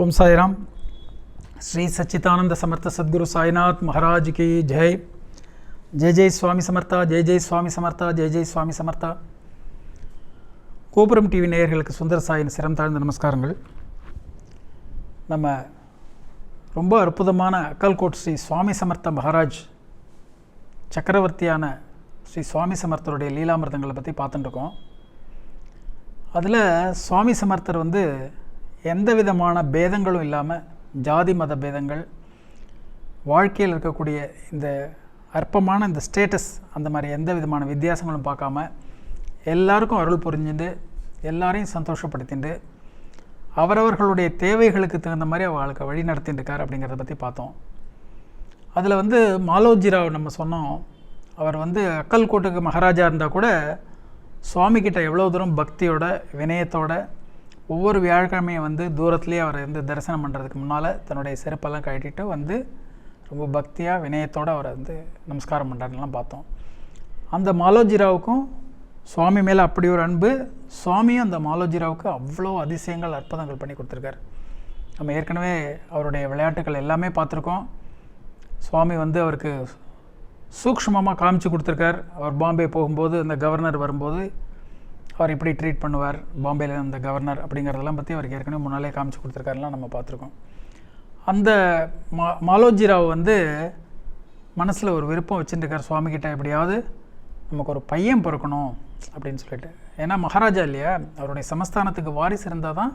ஓம் சாய்ராம். ஸ்ரீ சச்சிதானந்த சமர்த்த சத்குரு சாய்நாத் மகாராஜ் கி ஜெய். ஜெய் ஜெய் சுவாமி சமர்த்தா ஜெய் ஜெய் சுவாமி சமர்த்தா ஜெய் ஜெய் சுவாமி சமர்த்தா. கோபுரம் டிவி நேயர்களுக்கு சுந்தர சாயின் சிரம் தாழ்ந்த நமஸ்காரங்கள். நம்ம ரொம்ப அற்புதமான அக்கல்கோட் ஸ்ரீ சுவாமி சமர்த்த மகாராஜ் சக்கரவர்த்தியான ஸ்ரீ சுவாமி சமர்த்தருடைய லீலாமிர்தங்களை பற்றி பார்த்துட்டுருக்கோம் அதில் சுவாமி சமர்த்தர் வந்து எந்த விதமான பேதங்களும் இல்லாமல் ஜாதி மத பேதங்கள் வாழ்க்கையில் இருக்கக்கூடிய இந்த அற்பமான இந்த ஸ்டேட்டஸ் அந்த மாதிரி எந்த விதமான வித்தியாசங்களும் பார்க்காம எல்லாருக்கும் அருள் புரிஞ்சுட்டு எல்லாரையும் சந்தோஷப்படுத்திட்டு அவரவர்களுடைய தேவைகளுக்கு தகுந்த மாதிரி அவளுக்கு வழி நடத்திட்டு இருக்கார் அப்படிங்கிறத பற்றி பார்த்தோம். அதில் வந்து மாலோஜிராவ் நம்ம சொன்னோம். அவர் வந்து அக்கல்கோட்டுக்கு மகாராஜா இருந்தால் கூட சுவாமிக்கிட்ட எவ்வளோ தூரம் பக்தியோட வினயத்தோட ஒவ்வொரு வியாழக்கிழமையும் வந்து தூரத்துலேயே அவரை வந்து தரிசனம் பண்ணுறதுக்கு முன்னால் தன்னுடைய செருப்பெல்லாம் கட்டிட்டு வந்து ரொம்ப பக்தியாக வினயத்தோடு அவரை வந்து நமஸ்காரம் பண்ணுறாருலாம் பார்த்தோம். அந்த மாலோஜிராவுக்கும் சுவாமி மேலே அப்படி ஒரு அன்பு சுவாமியும் அந்த மாலோஜிராவுக்கு அவ்வளோ அதிசயங்கள் அற்புதங்கள் பண்ணி கொடுத்துருக்காரு. நம்ம ஏற்கனவே அவருடைய விளையாட்டுகள் எல்லாமே பார்த்துருக்கோம். சுவாமி வந்து அவருக்கு சூக்ஷ்மமாக காமிச்சு கொடுத்துருக்கார். அவர் பாம்பே போகும்போது அந்த கவர்னர் வரும்போது அவர் இப்படி ட்ரீட் பண்ணுவார் பாம்பேயில் அந்த கவர்னர் அப்படிங்கிறதெல்லாம் பற்றி அவருக்கு ஏற்கனவே முன்னாலே காமிச்சு கொடுத்துருக்காருலாம் நம்ம பார்த்துருக்கோம். அந்த மா மாலோஜிராவ் வந்து மனசில் ஒரு விருப்பம் வச்சுட்டுருக்கார் சுவாமிகிட்ட எப்படியாவது நமக்கு ஒரு பையன் பிறக்கணும் அப்படின்னு சொல்லிட்டு. ஏன்னா மகாராஜா இல்லையா அவருடைய சமஸ்தானத்துக்கு வாரிசு இருந்தால் தான்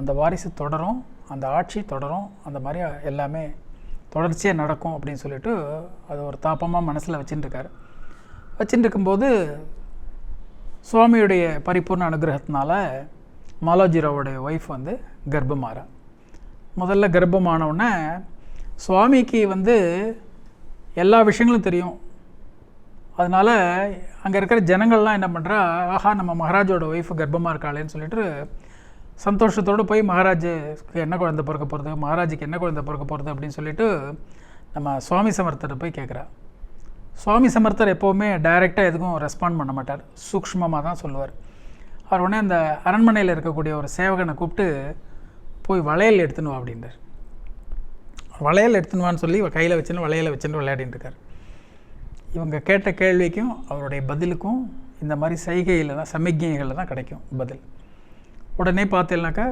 அந்த வாரிசு தொடரும் அந்த ஆட்சி தொடரும் அந்த மாதிரி எல்லாமே தொடர்ச்சியாக நடக்கும் அப்படின்னு சொல்லிட்டு அது ஒரு தாப்பமாக மனசில் வச்சுட்டுருக்காரு வச்சுட்டு இருக்கும்போது சுவாமியுடைய பரிபூர்ண அனுகிரகத்தினால மாலாஜிராவோடைய ஒய்ஃப் வந்து கர்ப்பமாறா. முதல்ல கர்ப்பமானவுடனே சுவாமிக்கு வந்து எல்லா விஷயங்களும் தெரியும். அதனால் அங்கே இருக்கிற ஜனங்கள்லாம் என்ன பண்ணுறா ஆஹா நம்ம மகாராஜோட ஒய்ஃப் கர்ப்பமாக இருக்காளேன்னு சொல்லிட்டு சந்தோஷத்தோடு போய் மகாராஜுக்கு என்ன குழந்தை பிறக்க போகிறது மகாராஜுக்கு என்ன குழந்தை பிறக்க போகிறது அப்படின்னு சொல்லிட்டு நம்ம சுவாமி சமர்த்தரை போய் கேட்குறா சுவாமி சமர்த்தர் எப்போவுமே டைரெக்டாக எதுக்கும் ரெஸ்பாண்ட் பண்ண மாட்டார். சூக்ஷ்மமாக தான் சொல்லுவார். அவர் உடனே அந்த அரண்மனையில் இருக்கக்கூடிய ஒரு சேவகனை கூப்பிட்டு போய் வளையல் எடுத்துன்னு வா அப்படின்றார். வளையல் எடுத்துன்னுவான்னு சொல்லி கையில் வச்சுன்னு வளையலை வச்சுன்னு விளையாடிட்டு இருக்கார். இவங்க கேட்ட கேள்விக்கும் அவருடைய பதிலுக்கும் இந்த மாதிரி சைகையில் தான் சமிக்ஞைகளில் தான் கிடைக்கும் பதில். உடனே பார்த்தீங்கன்னாக்கா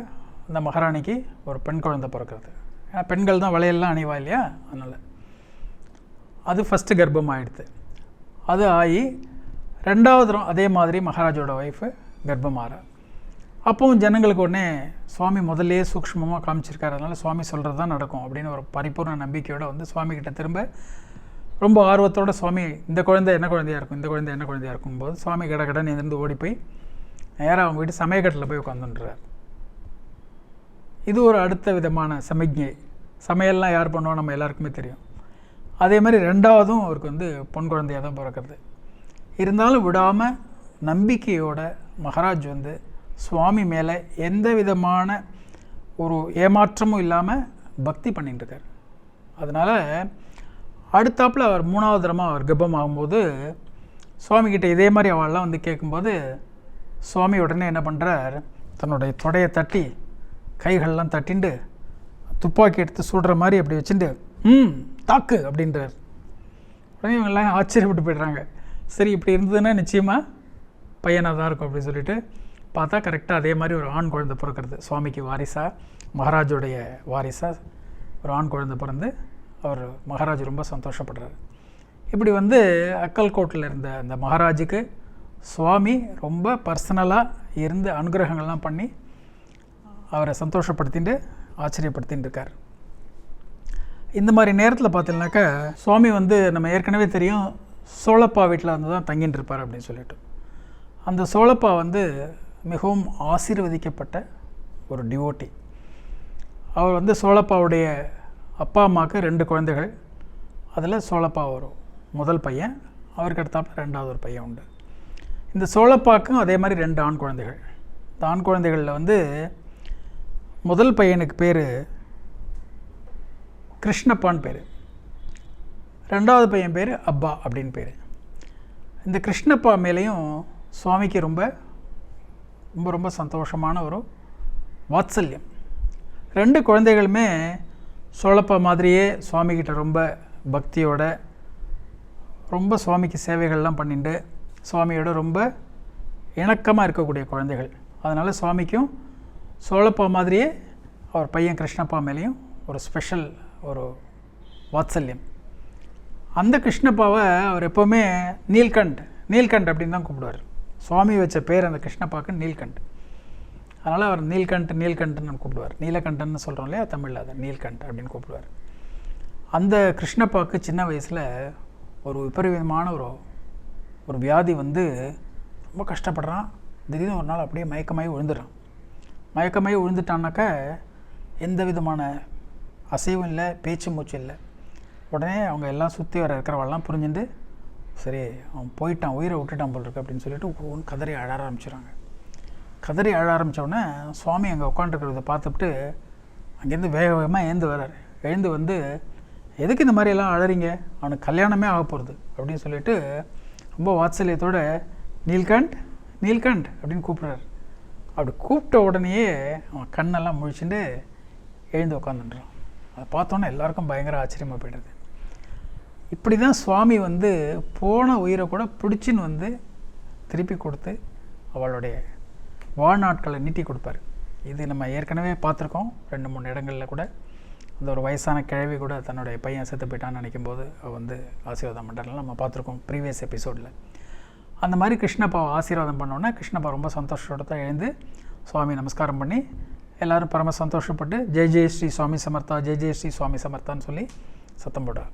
அந்த மகாராணிக்கு ஒரு பெண் குழந்தை பிறக்கிறது. ஏன்னா பெண்கள் தான் வளையல்லாம் அணிவா இல்லையா? அதனால். அது ஃபஸ்ட்டு கர்ப்பம் ஆகிடுது அது ஆகி ரெண்டாவது தரம் அதே மாதிரி மகாராஜோட ஒய்ஃபு கர்ப்பம் ஆறா அப்போவும் ஜனங்களுக்கு உடனே சுவாமி முதல்லையே சூக்ஷ்மமாக காமிச்சிருக்காரு. அதனால் சுவாமி சொல்கிறது தான் நடக்கும் அப்படின்னு ஒரு பரிபூர்ண நம்பிக்கையோடு வந்து சுவாமிகிட்ட திரும்ப ரொம்ப ஆர்வத்தோட சுவாமி இந்த குழந்தை என்ன குழந்தையாக இருக்கும் இந்த குழந்தை என்ன குழந்தையாக இருக்கும் போது சுவாமி கட கடன் இருந்து ஓடி போய் நேராக அவங்க வீட்டு சமயக்கட்டில் போய் உட்காந்துன்றார் இது ஒரு அடுத்த விதமான சமிக்ஞை. சமையல்லாம் யார் பண்ணுவோம் நம்ம எல்லாருக்குமே தெரியும். அதே மாதிரி ரெண்டாவதும் அவருக்கு வந்து பொன் குழந்தையாக தான் பிறக்கிறது. இருந்தாலும் விடாமல் நம்பிக்கையோட மகாராஜ் வந்து சுவாமி மேலே எந்த விதமான ஒரு ஏமாற்றமும் இல்லாமல் பக்தி பண்ணிட்டுருக்கார் அதனால் அடுத்தாப்பில் அவர் மூணாவது தரமாக அவர் கர்ப்பம் ஆகும்போது சுவாமிகிட்ட இதே மாதிரி அவள்லாம் வந்து கேட்கும்போது சுவாமி உடனே என்ன பண்ணுறார் தன்னுடைய தொடையை தட்டி கைகள்லாம் தட்டிண்டு துப்பாக்கி எடுத்து சுடுற மாதிரி அப்படி வச்சுட்டு ம் தாக்கு அப்படின்றார் உடனே இவங்கெல்லாம் ஆச்சரியப்பட்டு போய்ட்றாங்க. சரி இப்படி இருந்ததுன்னா நிச்சயமாக பையனாக தான் இருக்கும் அப்படின்னு சொல்லிட்டு பார்த்தா கரெக்டாக அதே மாதிரி ஒரு ஆண் குழந்தை பிறக்கிறது. சுவாமிக்கு வாரிசாக மகாராஜோடைய வாரிசாக ஒரு ஆண் குழந்தை பிறந்து அவர் மகாராஜ் ரொம்ப சந்தோஷப்படுறாரு. இப்படி வந்து அக்கல்கோட்டில் இருந்த அந்த மகாராஜுக்கு சுவாமி ரொம்ப பர்சனலாக இருந்து அனுகிரகங்கள்லாம் பண்ணி அவரை சந்தோஷப்படுத்திட்டு ஆச்சரியப்படுத்தின்னு இருக்கார். இந்த மாதிரி நேரத்தில் பார்த்தீங்கன்னாக்கா சுவாமி வந்து நம்ம ஏற்கனவே தெரியும் சோழப்பா வீட்டில் வந்து தான் தங்கிட்டு இருப்பார் அப்படின்னு சொல்லிட்டு. அந்த சோழப்பா வந்து மிகவும் ஆசீர்வதிக்கப்பட்ட ஒரு டிவோட்டி அவர் வந்து சோழப்பாவுடைய அப்பா அம்மாவுக்கு ரெண்டு குழந்தைகள். அதில் சோழப்பா வரும் முதல் பையன் அவருக்கு அடுத்தாப்புல ரெண்டாவது ஒரு பையன் உண்டு. இந்த சோழப்பாக்கும் அதே மாதிரி ரெண்டு ஆண் குழந்தைகள். இந்த ஆண் குழந்தைகளில் வந்து முதல் பையனுக்கு பேர் கிருஷ்ணப்பான்னு பேர். ரெண்டாவது பையன் பேர் அப்பா அப்படின்னு பேர். இந்த கிருஷ்ணப்பா மேலேயும் சுவாமிக்கு ரொம்ப ரொம்ப ரொம்ப சந்தோஷமான ஒரு வாத்சல்யம். ரெண்டு குழந்தைகளுமே சோழப்பா மாதிரியே சுவாமிகிட்ட ரொம்ப பக்தியோட ரொம்ப சுவாமிக்கு சேவைகள்லாம் பண்ணிட்டு சுவாமியோட ரொம்ப இணக்கமாக இருக்கக்கூடிய குழந்தைகள். அதனால் சுவாமிக்கும் சோழப்பா மாதிரியே அவர் பையன் கிருஷ்ணப்பா மேலேயும் ஒரு ஸ்பெஷல் ஒரு வாத்சல்யம். அந்த கிருஷ்ணப்பாவை அவர் எப்போவுமே நீல்கண்ட் நீல்கண்ட் அப்படின்னு தான் கூப்பிடுவார் சுவாமி வச்ச பேர் அந்த கிருஷ்ணப்பாக்கு நீல்கண்ட். அதனால் அவர் நீல்கண்ட் நீல்கண்ட்னு கூப்பிடுவார் நீலகண்டன்னு சொல்கிறோம் இல்லையா? தமிழில் அதை நீல்கண்ட் அப்படின்னு கூப்பிடுவார் அந்த கிருஷ்ணப்பாக்கு சின்ன வயசில் ஒரு விபரீதமான ஒரு ஒரு வியாதி வந்து ரொம்ப கஷ்டப்படுறான். திடீர்னு ஒரு நாள் அப்படியே மயக்கமாகி விழுந்துடுறான். மயக்கமாகி விழுந்துட்டான்னாக்கா எந்த விதமான அசைவும் இல்லை பேச்சு மூச்சு இல்லை. உடனே அவங்க எல்லாம் சுற்றி வர இருக்கிறவெல்லாம் புரிஞ்சுட்டு சரி அவன் போயிட்டான் உயிரை விட்டுட்டான் போல் இருக்கு அப்படின்னு சொல்லிட்டு ஒன்று கதறி அழ ஆரம்பிச்சிடுறாங்க. கதறி அழ ஆரம்பித்தோடனே சுவாமி அங்கே உட்காந்துருக்கிறத பார்த்துட்டு அங்கேருந்து வேக வேகமாக எழுந்து வர்றார். எழுந்து வந்து எதுக்கு இந்த மாதிரி எல்லாம் அழறீங்க? அவனுக்கு கல்யாணமே ஆக போகிறது அப்படின்னு சொல்லிட்டு ரொம்ப வாத்சல்யத்தோட நீல்கண்ட் நீல்கண்ட் அப்படின்னு கூப்பிட்றாரு. அப்படி கூப்பிட்ட உடனேயே அவன் கண்ணெல்லாம் முழிச்சுட்டு எழுந்து உட்காந்துன்றான் அதை பார்த்தோன்னே எல்லாருக்கும் பயங்கர ஆச்சரியமாக போயிடுது. இப்படி தான் சுவாமி வந்து போன உயிரை கூட பிடிச்சின்னு வந்து திருப்பி கொடுத்து அவளுடைய வாழ்நாட்களை நீட்டி கொடுப்பார். இது நம்ம ஏற்கனவே பார்த்துருக்கோம். ரெண்டு மூணு இடங்களில் கூட அந்த ஒரு வயசான கிழவி கூட தன்னுடைய பையன் செத்து போயிட்டான்னு நினைக்கும் போது அவள் வந்து ஆசீர்வாதம் பண்ணுறாங்க நம்ம பார்த்துருக்கோம் ப்ரீவியஸ் எபிசோடில் அந்த மாதிரி கிருஷ்ணப்பாவை ஆசீர்வாதம் பண்ணோன்னா கிருஷ்ணப்பா ரொம்ப சந்தோஷத்தோட தான் எழுந்து சுவாமி நமஸ்காரம் பண்ணி எல்லாரும் பரம சந்தோஷப்பட்டு ஜெய் ஜெய் ஸ்ரீ சுவாமி சமர்த்தா ஜெய் ஜெய் ஸ்ரீ சுவாமி சமர்த்தான்னு சொல்லி சத்தம் போடுறார்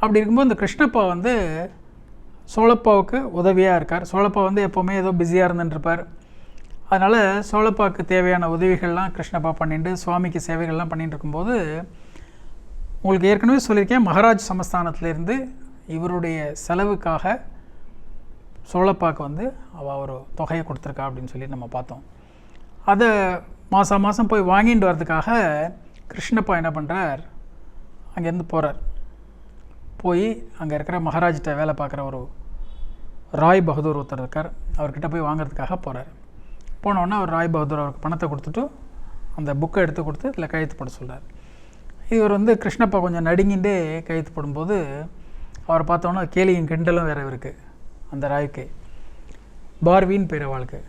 அப்படி இருக்கும்போது இந்த கிருஷ்ணப்பா வந்து சோழப்பாவுக்கு உதவியாக இருக்கார். சோழப்பா வந்து எப்போவுமே ஏதோ பிஸியாக இருந்துட்டுருப்பார் அதனால் சோழப்பாவுக்கு தேவையான உதவிகள்லாம் கிருஷ்ணப்பா பண்ணிட்டு சுவாமிக்கு சேவைகள்லாம் பண்ணிட்டு இருக்கும்போது உங்களுக்கு ஏற்கனவே சொல்லியிருக்கேன் மகாராஜ் சமஸ்தானத்திலேருந்து இவருடைய செலவுக்காக சோழப்பாவுக்கு வந்து அவள் ஒரு தொகையை கொடுத்துருக்கா அப்படின்னு சொல்லி நம்ம பார்த்தோம். அதை மாதம் மாதம் போய் வாங்கிட்டு வரதுக்காக கிருஷ்ணப்பா என்ன பண்ணுறார் அங்கேருந்து போகிறார் போய் அங்கே இருக்கிற மகாராஜ்கிட்ட வேலை பார்க்குற ஒரு ராய் பகதூர் ஒருத்தர் இருக்கார். அவர்கிட்ட போய் வாங்குறதுக்காக போகிறார் போனோடனே அவர் ராய் பகதூர் அவருக்கு பணத்தை கொடுத்துட்டு அந்த புக்கை எடுத்து கொடுத்து இதில் கையெழுத்து போட சொல்கிறார் இவர் வந்து கிருஷ்ணப்பா கொஞ்சம் நடுங்கிண்டே கையெழுத்து போடும்போது அவரை பார்த்தோன்னா கேலியும் கிண்டலும் வேறு இருக்குது அந்த ராய்க்கு. பார்வின்னு பேர் அவளுக்கு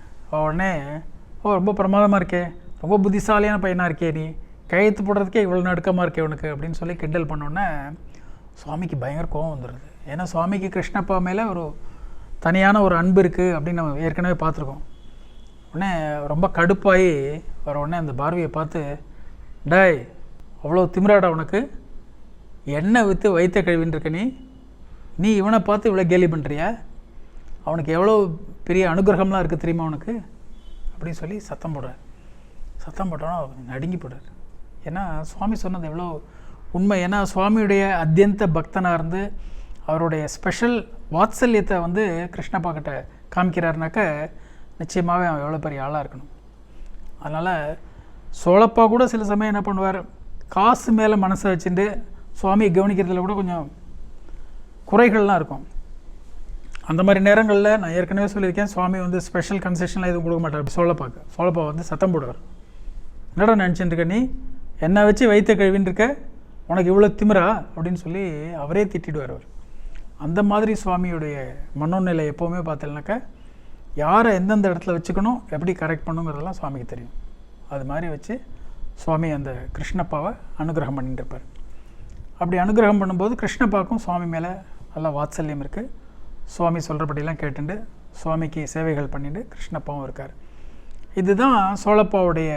உடனே ஓ ரொம்ப பிரமாதமாக இருக்கே. ரொம்ப புத்திசாலியான பையனாக இருக்கே நீ. கையெழுத்து போடுறதுக்கே இவ்வளோ நடுக்கமாக இருக்கே உனக்கு அப்படின்னு சொல்லி கிண்டல் பண்ணோன்னே சுவாமிக்கு பயங்கர கோவம் வந்துடுது ஏன்னா சுவாமிக்கு கிருஷ்ணப்பா மேலே ஒரு தனியான ஒரு அன்பு இருக்குது அப்படின்னு நம்ம ஏற்கனவே பார்த்துருக்கோம். உடனே ரொம்ப கடுப்பாகி வர உடனே அந்த பார்வையை பார்த்து டாய் அவ்வளோ திமிராடா உனக்கு? எண்ணெய் விற்று வைத்த கழுவின்னு இருக்க நீ? நீ இவனை பார்த்து இவ்வளோ கேலி பண்ணுறியா அவனுக்கு எவ்வளோ பெரிய அனுகிரகம்லாம் இருக்குது தெரியுமா உனக்கு? அப்படின்னு சொல்லி சத்தம் போடுறேன் சத்தம் போட்டோன்னா அவர் நடுங்கி போடுறார் ஏன்னா சுவாமி சொன்னது எவ்வளோ உண்மை. ஏன்னா சுவாமியுடைய அத்தியந்த பக்தனாக இருந்து அவருடைய ஸ்பெஷல் வாத்சல்யத்தை வந்து கிருஷ்ணப்பா கிட்ட காமிக்கிறாருனாக்க நிச்சயமாகவே அவன் எவ்வளோ பெரிய ஆளாக இருக்கணும். அதனால் சோழப்பா கூட சில சமயம் என்ன பண்ணுவார்? காசு மேலே மனசை வச்சுட்டு சுவாமியை கவனிக்கிறதுல கூட கொஞ்சம் குறைகள்லாம் இருக்கும். அந்த மாதிரி நேரங்களில் நான் ஏற்கனவே சொல்லியிருக்கேன் சுவாமி வந்து ஸ்பெஷல் கன்செஷன்லாம் எதுவும் கொடுக்க மாட்டார். சோழப்பாக்கு. சோழப்பா வந்து சத்தம் போடுவார். என்னடா நினச்சிட்டு இருக்க நீ? என்னை வச்சு வைத்த கழுவின்னு இருக்க? உனக்கு இவ்வளோ திமிரா? அப்படின்னு சொல்லி அவரே திட்டிடுவார் அவர். அந்த மாதிரி சுவாமியுடைய மனோநிலை எப்போவுமே பார்த்தீங்கன்னாக்கா யாரை எந்தெந்த இடத்துல வச்சுக்கணும் எப்படி கரெக்ட் பண்ணுங்கிறதெல்லாம் சுவாமிக்கு தெரியும். அது மாதிரி வச்சு சுவாமி அந்த கிருஷ்ணப்பாவை அனுகிரகம் பண்ணிட்டு இருப்பார். அப்படி அனுகிரகம் பண்ணும்போது கிருஷ்ணப்பாக்கும் சுவாமி மேலே நல்லா வாத்சல்யம் இருக்குது சுவாமி சொல்கிறபடியெல்லாம் கேட்டுண்டு சுவாமிக்கு சேவைகள் பண்ணிட்டு கிருஷ்ணப்பாவும் இருக்கார். இதுதான் சோழப்பாவுடைய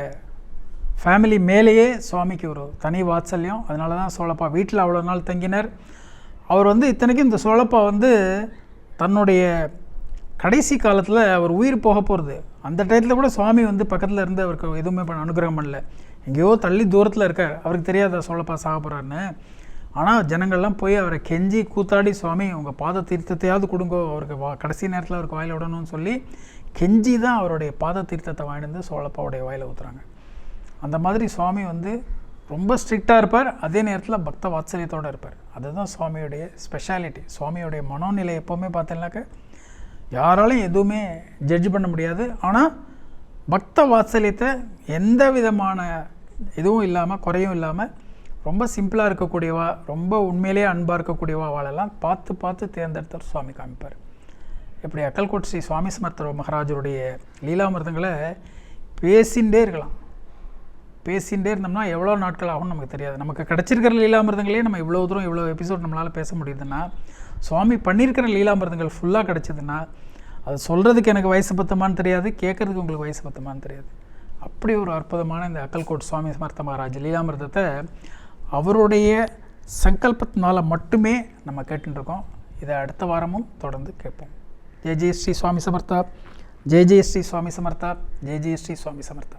ஃபேமிலி மேலேயே சுவாமிக்கு ஒரு தனி வாத்சல்யம். அதனால தான் சோழப்பா வீட்டில் அவ்வளோ நாள் தங்கினார். அவர் வந்து இத்தனைக்கும் இந்த சோழப்பா வந்து தன்னுடைய கடைசி காலத்தில் அவர் உயிர் போக போகிறது அந்த டயத்தில் கூட சுவாமி வந்து பக்கத்தில் இருந்து அவருக்கு எதுவுமே பண்ண அனுகிரகம் பண்ணல. எங்கேயோ தள்ளி தூரத்தில் இருக்கார். அவருக்கு தெரியாத சோழப்பா சாக போகிறாருன்னு ஆனால் ஜனங்கள்லாம் போய் அவரை கெஞ்சி கூத்தாடி சுவாமி உங்கள் பாத தீர்த்தத்தையாவது கொடுங்கோ. அவருக்கு வா கடைசி நேரத்தில் அவருக்கு வாயில் விடணும்னு சொல்லி கெஞ்சி தான் அவருடைய பாத தீர்த்தத்தை வாங்கிட்டு வந்து சோழப்பாவுடைய வாயில் ஊற்றுறாங்க அந்த மாதிரி சுவாமி வந்து ரொம்ப ஸ்ட்ரிக்டாக இருப்பார். அதே நேரத்தில் பக்த வாத்சல்யத்தோடு இருப்பார். அதுதான் சுவாமியுடைய ஸ்பெஷாலிட்டி சுவாமியுடைய மனோநிலை எப்போவுமே பார்த்தீங்கன்னாக்க யாராலையும் எதுவுமே ஜட்ஜ் பண்ண முடியாது. ஆனால் பக்த வாத்சல்யத்தை எந்த விதமான இதுவும் இல்லாமல் குறையும் இல்லாமல் ரொம்ப சிம்பிளாக இருக்கக்கூடியவா ரொம்ப உண்மையிலேயே அன்பாக இருக்கக்கூடியவா அவளெல்லாம் பார்த்து பார்த்து தேர்ந்தெடுத்தவர் சுவாமி காமிப்பார். இப்படி அக்கல்கோட் ஸ்ரீ சுவாமி சமர்த்தர் மகாராஜருடைய லீலாமிர்தங்களை பேசிகிட்டே இருக்கலாம். பேசிகிட்டே இருந்தோம்னா எவ்வளோ நாட்கள் ஆகும்னு நமக்கு தெரியாது. நமக்கு கிடச்சிருக்கிற லீலாமிருதங்களே நம்ம இவ்வளோ தூரம் இவ்வளோ எபிசோட் நம்மளால் பேச முடியுதுன்னா சுவாமி பண்ணியிருக்கிற லீலாமிருதங்கள் ஃபுல்லாக கிடச்சிதுன்னா அது சொல்கிறதுக்கு எனக்கு வயசு பத்தமான்னு தெரியாது கேட்குறதுக்கு உங்களுக்கு வயசு பத்தமான்னு தெரியாது. அப்படி ஒரு அற்புதமான இந்த அக்கல்கோட் சுவாமி சமர்த்த மகாராஜ் லீலாமிர்தத்தை அவருடைய சங்கல்பத்தினால மட்டுமே நம்ம கேட்டுருக்கோம் இதை அடுத்த வாரமும் தொடர்ந்து கேட்போம். ஜெய ஜெய ஸ்ரீ சுவாமி சமர்த்தா. ஜெய ஜெய ஸ்ரீ சுவாமி சமர்த்தா. ஜெய ஜெய ஸ்ரீ சுவாமி சமர்த்தா.